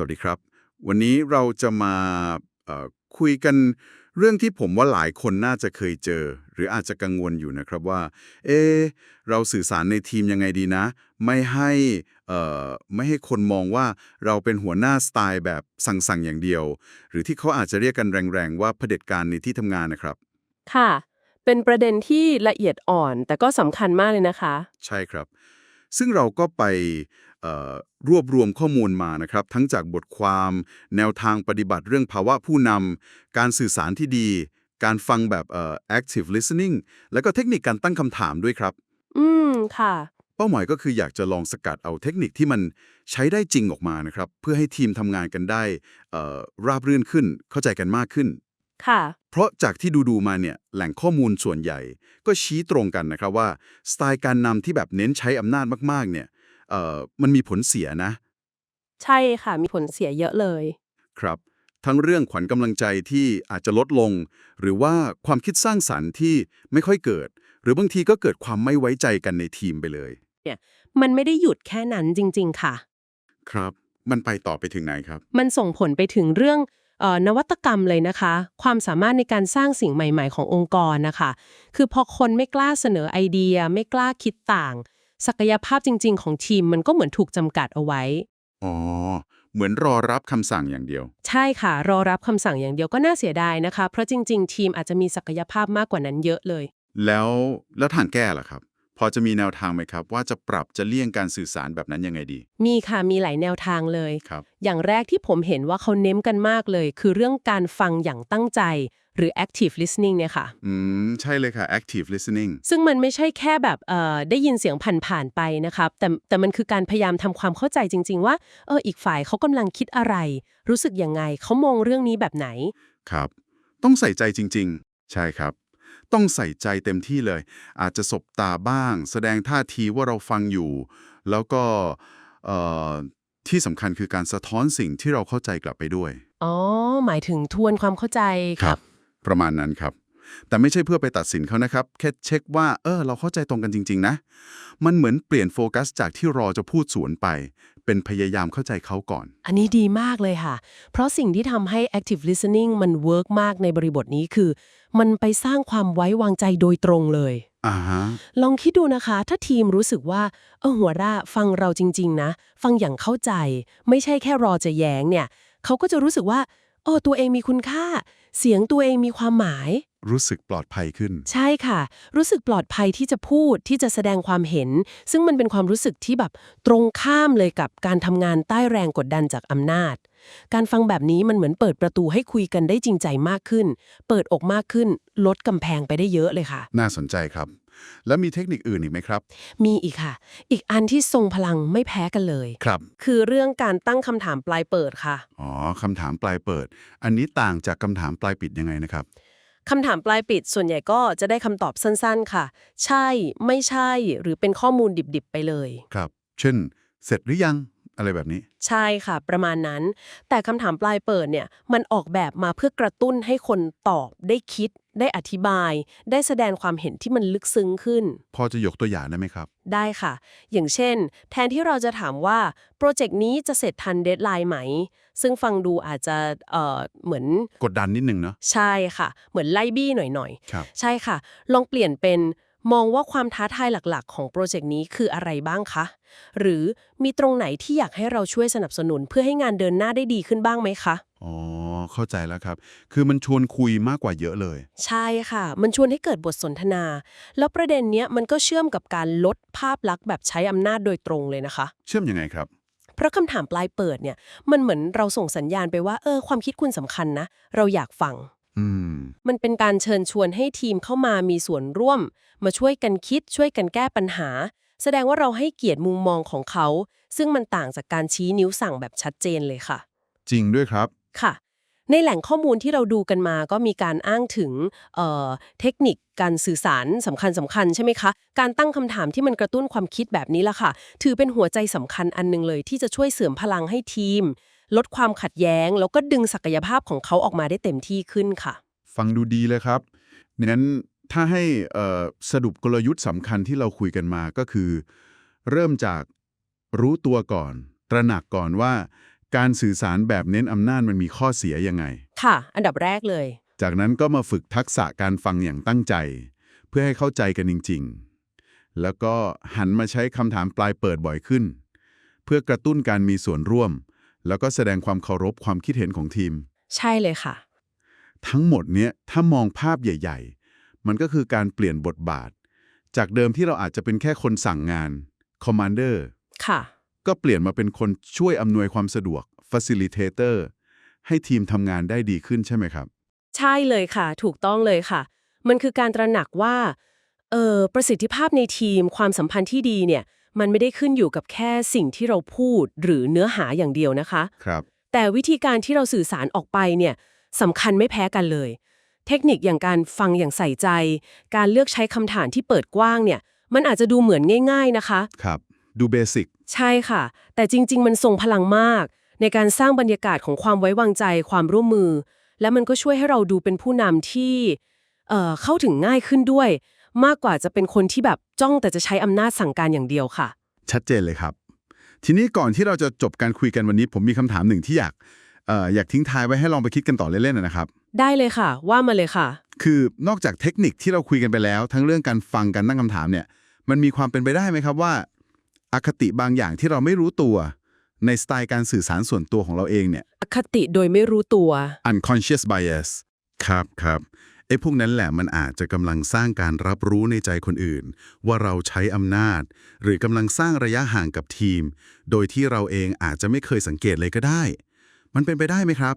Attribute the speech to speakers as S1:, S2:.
S1: สวัสดีครับ วันนี้เราจะมาเอ่อคุยกันเรื่องที่ผมว่าหลายคนน่าจะเคยเจอ หรืออาจจะกังวลอยู่นะครับว่า เอะเราสื่อสารในทีมยังไงดีนะ ไม่ให้เอ่อไม่ให้คนมองว่าเราเป็นหัวหน้าสไตล์แบบสั่งๆอย่างเดียว หรือที่เขาอาจจะเรียกกันแรงๆว่าเผด็จการในที่ทำงานนะครับ
S2: ค่ะ เป็นประเด็นที่ละเอียดอ่อนแต่ก็สำคัญมากเลยนะคะ
S1: ใช่ครับ ซึ่งเราก็ไปเอ่อรวบรวมข้อมูลมานะครับ ทั้งจากบทความ แนวทางปฏิบัติเรื่องภาวะผู้นำการสื่อสารที่ดี การฟังแบบเอ่อ active listening แล้วก็เทคนิคการตั้งคำถามด้วยครับ
S2: อืม ค่ะ
S1: เป้าหมายก็คืออยากจะลองสกัดเอาเทคนิคที่มันใช้ได้จริงออกมานะครับ เพื่อให้ทีมทำงานกันได้เอ่อราบรื่นขึ้นเข้าใจกันมากขึ้น
S2: ค่ะ
S1: เพราะจากที่ดูดูๆมาเนี่ยแหล่งข้อมูลส่วนใหญ่ ก็ชี้ตรงกันนะครับว่า สไตล์การนำที่แบบเน้นใช้อำนาจมากๆ เนี่ยเอ่อมันมีผลเสียนะ
S2: ใช่ค่ะ มีผลเสียเยอะเลย
S1: ครับ ทั้งเรื่องขวัญกำลังใจที่อาจจะลดลง หรือว่าความคิดสร้างสรรค์ที่ไม่ค่อยเกิด หรือบางทีก็เกิดความไม่ไว้ใจกันในทีมไปเลย
S2: มันไม่ได้หยุดแค่นั้นจริง ๆ ค่ะ
S1: ครับ มันไปต่อไปถึงไหนครับ
S2: มันส่งผลไปถึงเรื่องเออ นวัตกรรมเลยนะคะ ความสามารถในการสร้างสิ่งใหม่ ๆ ขององค์กรนะคะ คือพอคนไม่กล้าเสนอไอเดีย ไม่กล้าคิดต่าง ศักยภาพจริง ๆ ของทีมมันก็เหมือนถูกจำกัดเอาไว้
S1: อ๋อ เหมือนรอรับคำสั่งอย่างเดียว
S2: ใช่ค่ะ รอรับคำสั่งอย่างเดียวก็น่าเสียดายนะคะ เพราะจริง ๆ ทีมอาจจะมีศักยภาพมากกว่านั้นเยอะเลย
S1: แล้วแล้วทางแก้ล่ะครับ พอจะมีแนวทางไหมครับ ว่าจะปรับจะเลี่ยงการสื่อสารแบบนั้นยังไงดี
S2: มีค่ะมีหลายแนวทางเลย
S1: ครับ
S2: อย่างแรกที่ผมเห็นว่าเขาเน้นกันมากเลย คือเรื่องการฟังอย่างตั้งใจ หรือ active listening เนี่ยค่ะ
S1: อืม ใช่เลยค่ะ active listening
S2: ซึ่งมันไม่ใช่แค่แบบเอ่อได้ยินเสียงผ่านๆไปนะครับ แต่แต่มันคือการพยายามทำความเข้าใจจริง ๆ ว่าเอออีกฝ่ายเขากำลังคิดอะไร รู้สึกยังไงเขามองเรื่องนี้แบบไหน
S1: ครับ ต้องใส่ใจจริง ๆ ใช่ครับ ต้องใส่ใจเต็มที่เลย อาจจะสบตาบ้าง แสดงท่าทีว่าเราฟังอยู่ แล้วก็เอ่อที่สำคัญคือการสะท้อนสิ่งที่เราเข้าใจกลับไปด้วย
S2: อ๋อ หมายถึงทวนความเข้าใจ
S1: ประมาณนั้นครับ แต่ไม่ใช่เพื่อไปตัดสินเขานะครับ แค่เช็คว่า เออ เราเข้าใจตรงกันจริง ๆ นะ มันเหมือนเปลี่ยนโฟกัสจากที่รอจะพูดสวนไป เป็นพยายามเข้าใจเขาก่อน
S2: อันนี้ดีมากเลยค่ะ เพราะสิ่งที่ทำให้ active listening มันเวิร์กมากในบริบทนี้คือ มันไปสร้างความไว้วางใจโดยตรงเลย
S1: อ่าฮะ
S2: ลองคิดดูนะคะ ถ้าทีมรู้สึกว่า เออหัวหน้าฟังเราจริง ๆ นะ ฟังอย่างเข้าใจ ไม่ใช่แค่รอจะแย้งเนี่ย เขาก็จะรู้สึกว่า โอ้ตัวเองมีคุณค่า เสียงตัวเองมีความหมาย
S1: รู้สึกปลอดภัยขึ้น
S2: ใช่ค่ะ รู้สึกปลอดภัยที่จะพูดที่จะแสดงความเห็น ซึ่งมันเป็นความรู้สึกที่แบบตรงข้ามเลยกับการทำงานใต้แรงกดดันจากอำนาจ การฟังแบบนี้มันเหมือนเปิดประตูให้คุยกันได้จริงใจมากขึ้น เปิดอกมากขึ้น ลดกำแพงไปได้เยอะเลยค่ะ
S1: น่าสนใจครับ แล้วมีเทคนิคอื่นอีกไหมครับ
S2: มีอีกค่ะ อีกอันที่ทรงพลังไม่แพ้กันเลย
S1: ครับ
S2: คือเรื่องการตั้งคำถามปลายเปิดค่ะ
S1: อ๋อคำถามปลายเปิด อันนี้ต่างจากคำถามปลายปิดยังไงนะครับ
S2: คำถามปลายปิดส่วนใหญ่ก็จะได้คำตอบสั้นๆค่ะ ใช่ ไม่ใช่ หรือเป็นข้อมูลดิบๆ ไปเลย
S1: ครับ เช่น เสร็จหรือยังอะไรแบบนี้
S2: ใช่ค่ะ ประมาณนั้น แต่คำถามปลายเปิดเนี่ย มันออกแบบมาเพื่อกระตุ้นให้คนตอบได้คิด ได้อธิบาย ได้แสดงความเห็นที่มันลึกซึ้งขึ้น
S1: พอจะยกตัวอย่างได้ไหมครับ
S2: ได้ค่ะ อย่างเช่น แทนที่เราจะถามว่าโปรเจกต์นี้จะเสร็จทันเดทไลน์ไหม ซึ่งฟังดูอาจจะเอ่อเหมือน
S1: กดดันนิดนึงเนาะ
S2: ใช่ค่ะ เหมือนไล่บี้หน่อยๆ
S1: ครับ
S2: ใช่ค่ะ ลองเปลี่ยนเป็นมองว่าความท้าทายหลักๆ ของโปรเจกต์นี้คืออะไรบ้างคะ หรือมีตรงไหนที่อยากให้เราช่วยสนับสนุนเพื่อให้งานเดินหน้าได้ดีขึ้นบ้างไหมคะ
S1: อ๋อ เข้าใจแล้วครับ คือมันชวนคุยมากกว่าเยอะเลย
S2: ใช่ค่ะ มันชวนให้เกิดบทสนทนา แล้วประเด็นเนี้ยมันก็เชื่อมกับการลดภาพลักษณ์แบบใช้อำนาจโดยตรงเลยนะคะ
S1: เชื่อมยังไงครับ
S2: เพราะคำถามปลายเปิดเนี่ย มันเหมือนเราส่งสัญญาณไปว่า เออ ความคิดคุณสำคัญนะ เราอยากฟัง
S1: อืม
S2: มันเป็นการเชิญชวนให้ทีมเข้ามามีส่วนร่วม มาช่วยกันคิดช่วยกันแก้ปัญหา แสดงว่าเราให้เกียรติมุมมองของเขา ซึ่งมันต่างจากการชี้นิ้วสั่งแบบชัดเจนเลยค่ะ
S1: จริงด้วยครับ
S2: ค่ะ ในแหล่งข้อมูลที่เราดูกันมาก็มีการอ้างถึงเเทคนิคการสื่อสารสำคัญสำคัญใช่ไหมคะ การตั้งคำถามที่มันกระตุ้นความคิดแบบนี้ล่ะค่ะ ถือเป็นหัวใจสำคัญอันหนึงเลย ที่จะช่วยเสริมพลังให้ทีม ลดความขัดแย้ง แล้วก็ดึงศักยภาพของเขาออกมาได้เต็มที่ขึ้นค่ะ
S1: ฟังดูดีเลยครับนั้นถ้าให้สรุปกลยุทธ์สำคัญที่เราคุยกันมาก็คือ เริ่มจากรู้ตัวก่อน ตระหนักก่อนว่า การสื่อสารแบบเน้นอำนาจมันมีข้อเสียยังไง
S2: ค่ะ อันดับแรกเลย
S1: จากนั้นก็มาฝึกทักษะการฟังอย่างตั้งใจ เพื่อให้เข้าใจกันจริง ๆ แล้วก็หันมาใช้คำถามปลายเปิดบ่อยขึ้น เพื่อกระตุ้นการมีส่วนร่วม แล้วก็แสดงความเคารพความคิดเห็นของทีม
S2: ใช่เลยค่ะ
S1: ทั้งหมดเนี้ยถ้ามองภาพใหญ่ ๆ มันก็คือการเปลี่ยนบทบาท จากเดิมที่เราอาจจะเป็นแค่คนสั่งงาน commander
S2: ค่ะ
S1: ก็เปลี่ยนมาเป็นคนช่วยอำนวยความสะดวก facilitator ให้ทีมทำงานได้ดีขึ้นใช่ไหมครับ
S2: ใช่เลยค่ะ ถูกต้องเลยค่ะ มันคือการตระหนักว่าเออประสิทธิภาพในทีมความสัมพันธ์ที่ดีเนี่ย มันไม่ได้ขึ้นอยู่กับแค่สิ่งที่เราพูดหรือเนื้อหาอย่างเดียวนะคะ
S1: ครับ
S2: แต่วิธีการที่เราสื่อสารออกไปเนี่ยสำคัญไม่แพ้กันเลย เทคนิคอย่างการฟังอย่างใส่ใจ การเลือกใช้คำถามที่เปิดกว้างเนี่ย มันอาจจะดูเหมือนง่าย ๆนะคะ
S1: ครับ ดูเบสิก
S2: ใช่ค่ะ แต่จริง ๆ มันทรงพลังมาก ในการสร้างบรรยากาศของความไว้วางใจความร่วมมือ และมันก็ช่วยให้เราดูเป็นผู้นำที่เอ่อเข้าถึงง่ายขึ้นด้วย มากกว่าจะเป็นคนที่แบบจ้องแต่จะใช้อำนาจสั่งการอย่างเดียวค่ะ
S1: ชัดเจนเลยครับ ทีนี้ก่อนที่เราจะจบการคุยกันวันนี้ ผมมีคำถามหนึ่งที่อยากเอ่ออยากทิ้งท้ายไว้ให้ลองไปคิดกันต่อเล่นๆนะครับ
S2: ได้เลยค่ะ ว่ามาเลยค่ะ
S1: คือนอกจากเทคนิคที่เราคุยกันไปแล้ว ทั้งเรื่องการฟังการตั้งคำถามเนี่ยมันมีความเป็นไปได้ไหมครับว่า อคติบางอย่างที่เราไม่รู้ตัว ในสไตล์การสื่อสารส่วนตัวของเราเองเนี่ย
S2: อคติโดยไม่รู้ตัว
S1: unconscious bias ครับครับไอ้พวกนั้นแหละมันอาจจะกำลังสร้างการรับรู้ในใจคนอื่น ว่าเราใช้อำนาจ หรือกำลังสร้างระยะห่างกับทีม โดยที่เราเองอาจจะไม่เคยสังเกตเลยก็ได้ มันเป็นไปได้ไหมครับ